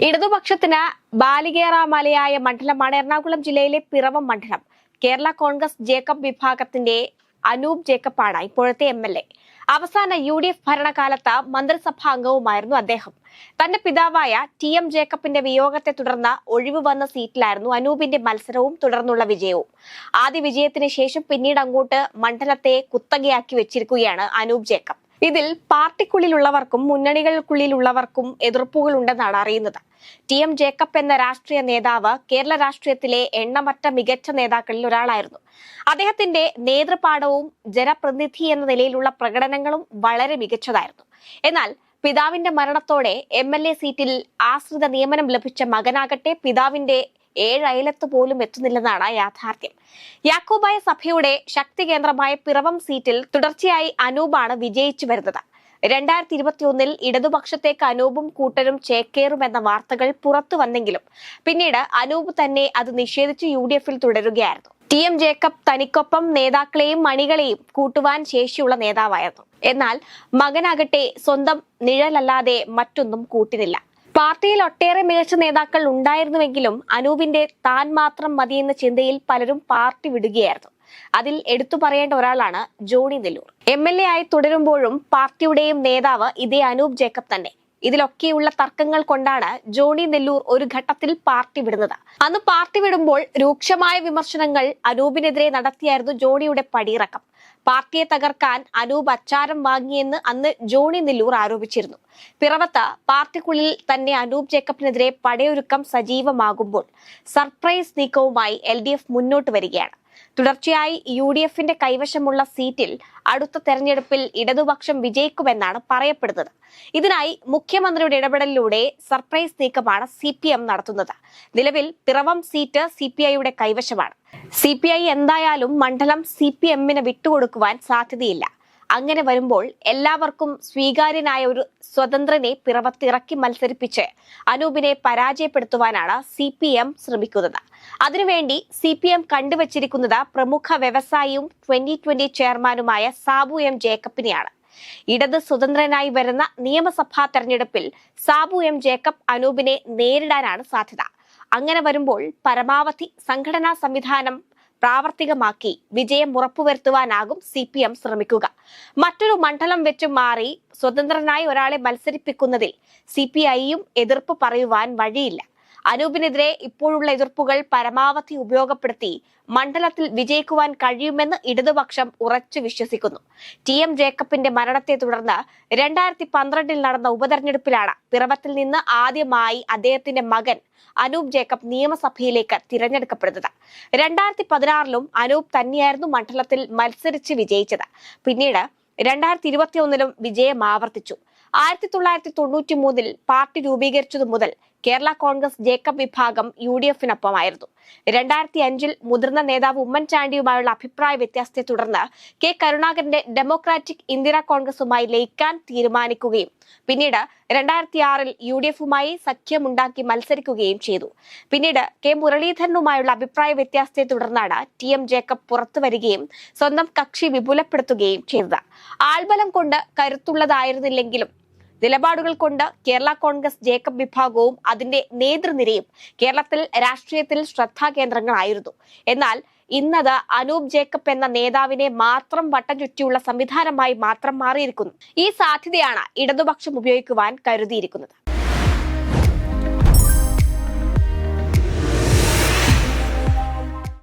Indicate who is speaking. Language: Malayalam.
Speaker 1: ഇടതുപക്ഷത്തിന് ബാലികേറ മലയായ മണ്ഡലമാണ് എറണാകുളം ജില്ലയിലെ പിറവം മണ്ഡലം. കേരള കോൺഗ്രസ് ജേക്കബ് വിഭാഗത്തിന്റെ അനൂപ് ജേക്കബാണ് ഇപ്പോഴത്തെ എം എൽ എ. അവസാന യു ഡി എഫ് ഭരണകാലത്ത് മന്ത്രിസഭാ അംഗവുമായിരുന്നു അദ്ദേഹം. തന്റെ പിതാവായ ടി എം ജേക്കബിന്റെ വിയോഗത്തെ തുടർന്ന് ഒഴിവ് വന്ന സീറ്റിലായിരുന്നു അനൂപിന്റെ മത്സരവും തുടർന്നുള്ള വിജയവും. ആദ്യ വിജയത്തിന് ശേഷം പിന്നീട് അങ്ങോട്ട് മണ്ഡലത്തെ കുത്തകയാക്കി വെച്ചിരിക്കുകയാണ് അനൂപ് ജേക്കബ്. ഇതിൽ പാർട്ടിക്കുള്ളിലുള്ളവർക്കും മുന്നണികൾക്കുള്ളിലുള്ളവർക്കും എതിർപ്പുകൾ ഉണ്ടെന്നാണ് അറിയുന്നത്. ടി എം ജേക്കബ് എന്ന രാഷ്ട്രീയ നേതാവ് കേരള രാഷ്ട്രീയത്തിലെ എണ്ണമറ്റ മികച്ച നേതാക്കളിൽ ഒരാളായിരുന്നു. അദ്ദേഹത്തിന്റെ നേതൃപാഠവും ജനപ്രതിനിധി എന്ന നിലയിലുള്ള പ്രകടനങ്ങളും വളരെ മികച്ചതായിരുന്നു. എന്നാൽ പിതാവിന്റെ മരണത്തോടെ എം എൽ എ സീറ്റിൽ ആശ്രിത നിയമനം ലഭിച്ച മകനാകട്ടെ പിതാവിന്റെ ഏഴ് അയലത്ത് പോലും എത്തുന്നില്ലെന്നാണ് യാഥാർത്ഥ്യം. യാക്കോബായ സഭയുടെ ശക്തി കേന്ദ്രമായ പിറവം സീറ്റിൽ തുടർച്ചയായി അനൂപാണ് വിജയിച്ചു വരുന്നത്. രണ്ടായിരത്തി ഇരുപത്തിയൊന്നിൽ ഇടതുപക്ഷത്തേക്ക് അനൂപും കൂട്ടരും ചേക്കേറും എന്ന വാർത്തകൾ പുറത്തു വന്നെങ്കിലും പിന്നീട് അനൂപ് തന്നെ അത് നിഷേധിച്ച് യു ഡി എഫിൽ തുടരുകയായിരുന്നു. ടി എം ജേക്കബ് തനിക്കൊപ്പം നേതാക്കളെയും മണികളെയും കൂട്ടുവാൻ ശേഷിയുള്ള നേതാവായിരുന്നു. എന്നാൽ മകനാകട്ടെ സ്വന്തം നിഴലല്ലാതെ മറ്റൊന്നും കൂട്ടിനില്ല. പാർട്ടിയിൽ ഒട്ടേറെ മികച്ച നേതാക്കൾ ഉണ്ടായിരുന്നുവെങ്കിലും അനൂപിന്റെ താൻ മാത്രം മതിയെന്ന ചിന്തയിൽ പലരും പാർട്ടി വിടുകയായിരുന്നു. അതിൽ എടുത്തു പറയേണ്ട ഒരാളാണ് Johnny Nellore. M L A ആയി തുടരുമ്പോഴും പാർട്ടിയുടെയും നേതാവ് ഇതേ അനൂപ് ജേക്കബ് തന്നെ. ഇതിലൊക്കെയുള്ള തർക്കങ്ങൾ കൊണ്ടാണ് ജോണി നെല്ലൂർ ഒരു ഘട്ടത്തിൽ പാർട്ടി വിടുന്നത്. അന്ന് പാർട്ടി വിടുമ്പോൾ രൂക്ഷമായ വിമർശനങ്ങൾ അനൂപിനെതിരെ നടത്തിയായിരുന്നു ജോണിയുടെ പടിയിറക്കം. പാർട്ടിയെ തകർക്കാൻ അനൂപ് അച്ചാരം വാങ്ങിയെന്ന് അന്ന് ജോണി നെല്ലൂർ ആരോപിച്ചിരുന്നു. പിറവത്ത് പാർട്ടിക്കുള്ളിൽ തന്നെ അനൂപ് ജേക്കബിനെതിരെ പടയൊരുക്കം സജീവമാകുമ്പോൾ സർപ്രൈസ് നീക്കവുമായി എൽ മുന്നോട്ട് വരികയാണ്. തുടർച്ചയായി യു ഡി എഫിന്റെ കൈവശമുള്ള സീറ്റിൽ അടുത്ത തെരഞ്ഞെടുപ്പിൽ ഇടതുപക്ഷം വിജയിക്കുമെന്നാണ് പറയപ്പെടുന്നത്. ഇതിനായി മുഖ്യമന്ത്രിയുടെ ഇടപെടലിലൂടെ സർപ്രൈസ് നീക്കമാണ് സി നടത്തുന്നത്. നിലവിൽ പിറവം സീറ്റ് സി കൈവശമാണ്. സി പി ഐ എന്തായാലും മണ്ഡലം സി പി എമ്മിന് വിട്ടുകൊടുക്കുവാൻ സാധ്യതയില്ല. അങ്ങനെ വരുമ്പോൾ എല്ലാവർക്കും സ്വീകാര്യനായ ഒരു സ്വതന്ത്രനെ പിറവത്തിറക്കി മത്സരിപ്പിച്ച് അനൂപിനെ പരാജയപ്പെടുത്തുവാനാണ് സി പി എം ശ്രമിക്കുന്നത്. അതിനുവേണ്ടി സി പി എം കണ്ടുവച്ചിരിക്കുന്നത് പ്രമുഖ വ്യവസായിയും ട്വന്റി ട്വന്റി ചെയർമാനുമായ സാബു എം ജേക്കബിനെയാണ്. ഇടത് സ്വതന്ത്രനായി വരുന്ന നിയമസഭാ തെരഞ്ഞെടുപ്പിൽ സാബു എം ജേക്കബ് അനൂപിനെ നേരിടാനാണ് സാധ്യത. അങ്ങനെ വരുമ്പോൾ പരമാവധി സംഘടനാ സംവിധാനം പ്രാവർത്തികമാക്കി വിജയം ഉറപ്പുവരുത്തുവാനാകും സി പി എം ശ്രമിക്കുക. മറ്റൊരു മണ്ഡലം വെച്ച് മാറി സ്വതന്ത്രനായി ഒരാളെ മത്സരിപ്പിക്കുന്നതിൽ സി പി ഐയും എതിർപ്പ് പറയുവാൻ വഴിയില്ല. അനൂപിനെതിരെ ഇപ്പോഴുള്ള എതിർപ്പുകൾ പരമാവധി ഉപയോഗപ്പെടുത്തി മണ്ഡലത്തിൽ വിജയിക്കുവാൻ കഴിയുമെന്ന് ഇടതുപക്ഷം ഉറച്ചു വിശ്വസിക്കുന്നു. ടി എം ജേക്കബിന്റെ മരണത്തെ തുടർന്ന് രണ്ടായിരത്തി പന്ത്രണ്ടിൽ നടന്ന ഉപതെരഞ്ഞെടുപ്പിലാണ് പിറവത്തിൽ നിന്ന് ആദ്യമായി അദ്ദേഹത്തിന്റെ മകൻ അനൂപ് ജേക്കബ് നിയമസഭയിലേക്ക് തിരഞ്ഞെടുക്കപ്പെടുന്നത്. രണ്ടായിരത്തി പതിനാറിലും അനൂപ് തന്നെയായിരുന്നു മണ്ഡലത്തിൽ മത്സരിച്ച് വിജയിച്ചത്. പിന്നീട് രണ്ടായിരത്തി ഇരുപത്തി ഒന്നിലും വിജയം ആവർത്തിച്ചു. ആയിരത്തി തൊള്ളായിരത്തി തൊണ്ണൂറ്റി മൂന്നിൽ പാർട്ടി രൂപീകരിച്ചതു മുതൽ കേരള കോൺഗ്രസ് ജേക്കബ് വിഭാഗം യു ഡി എഫിനൊപ്പമായിരുന്നു രണ്ടായിരത്തി അഞ്ചിൽ മുതിർന്ന നേതാവ് ഉമ്മൻചാണ്ടിയുമായുള്ള അഭിപ്രായ വ്യത്യാസത്തെ തുടർന്ന് കെ കരുണാകരന്റെ ഡെമോക്രാറ്റിക് ഇന്ദിര കോൺഗ്രസുമായി ലയിക്കാൻ തീരുമാനിക്കുകയും പിന്നീട് രണ്ടായിരത്തി ആറിൽ യു ഡി എഫുമായി സഖ്യമുണ്ടാക്കി മത്സരിക്കുകയും ചെയ്തു. പിന്നീട് കെ മുരളീധരനുമായുള്ള അഭിപ്രായ വ്യത്യാസത്തെ തുടർന്നാണ് ടി എം ജേക്കബ് പുറത്തു വരികയും സ്വന്തം കക്ഷി വിപുലപ്പെടുത്തുകയും ചെയ്തത്. ആൾബലം കൊണ്ട് കരുത്തുള്ളതായിരുന്നില്ലെങ്കിലും നിലപാടുകൾ കൊണ്ട് കേരള കോൺഗ്രസ് ജേക്കബ് വിഭാഗവും അതിന്റെ നേതൃനിരയും കേരളത്തിൽ രാഷ്ട്രീയത്തിൽ ശ്രദ്ധാകേന്ദ്രങ്ങളായിരുന്നു എന്നാൽ ഇന്നത് അനൂപ് ജേക്കബ് എന്ന നേതാവിനെ മാത്രം വട്ടം ചുറ്റിയുള്ള സംവിധാനമായി മാത്രം മാറിയിരിക്കുന്നു. ഈ സാധ്യതയാണ് ഇടതുപക്ഷം ഉപയോഗിക്കുവാൻ കരുതിയിരിക്കുന്നത്.